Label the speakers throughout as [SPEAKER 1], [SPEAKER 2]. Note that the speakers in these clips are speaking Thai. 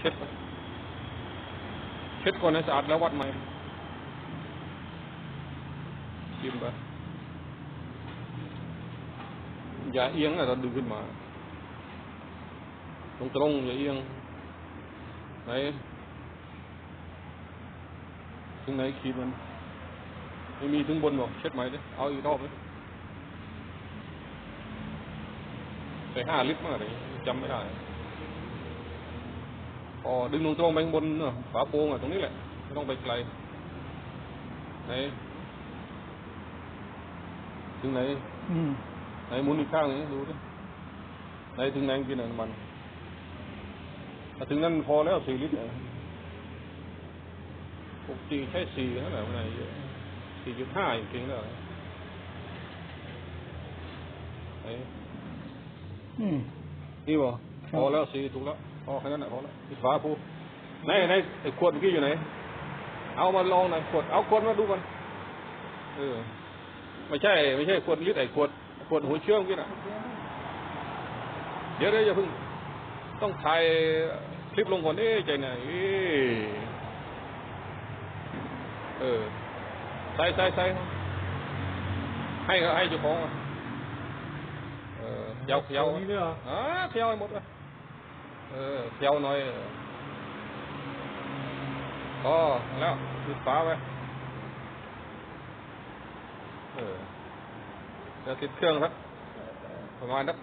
[SPEAKER 1] เช็ดไปเช็ดก่อนให้สะอาดแล้ววัดใหม่ชิมไปอย่าเอียงนะเราดึงขึ้นมา ตรงตรงๆอย่าเอียง ไหนถึงไหนขีดมันไม่มีถึงบนบอกเช็ดใหม่ดิเอาอีกรอบเลยใส่ห้าลิตรมากเลยจำไม่ได้ พอดึงตรงตรงๆไปข้างบนเนอะฝาโปร่งอะตรงนี้แหละไม่ต้องไปไกลไหนถึงไหน
[SPEAKER 2] อืม
[SPEAKER 1] ไหนหมุนอีกข้างหนึงดูดิไหนถึงไหนกินอะน้ำมันถ้าถึงนั้นพอแล้วสี่ลิตรอะปกติแค่สี่เท่าไหร่ไม่เยอะสี่จุดห้าจริงๆแล้วไหน
[SPEAKER 2] อืม
[SPEAKER 1] นี่บ่
[SPEAKER 2] ครับ
[SPEAKER 1] พอแล้วสี่ถูกแล้วพ อแค่นั้นแหละพอแล้วปิดฝาปูไหนไหนไอ้ขวดเมื่อกี้อยู่ไหน เอามาลองหน่อยขวดเอาขวดมาดูก่อนเออไม่ใช่ ไม่ใช่ขวดลิตรไอ้ขวดขวดหัวเชื่อมเมื่อกี้น่ะเดี๋ยวเดี๋ยวอย่าเพิ่ง ต้องถ่ายคลิปลงก่อนเอ๊ะใจไหนเอ๊ะเออใส่ใส่ใส่ให้เขาให้เจ้าของอะเออเขยาเขยา
[SPEAKER 2] นี่ด้วยเหรอ
[SPEAKER 1] อ่าเขยาให้หมดเลย เออเคี้ยวน่อยพอแล้วปิดฝาไว้เออจะติดเครื่องครับประมาณนัก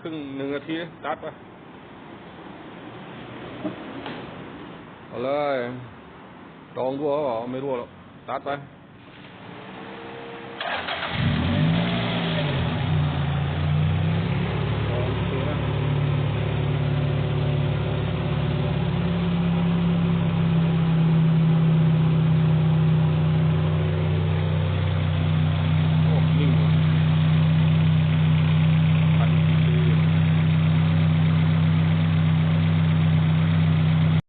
[SPEAKER 1] ครึ่งหนึ่งนาทีตัดไปเอาเลยตองรัวขเปล่าไม่รู้หรอกตัดไป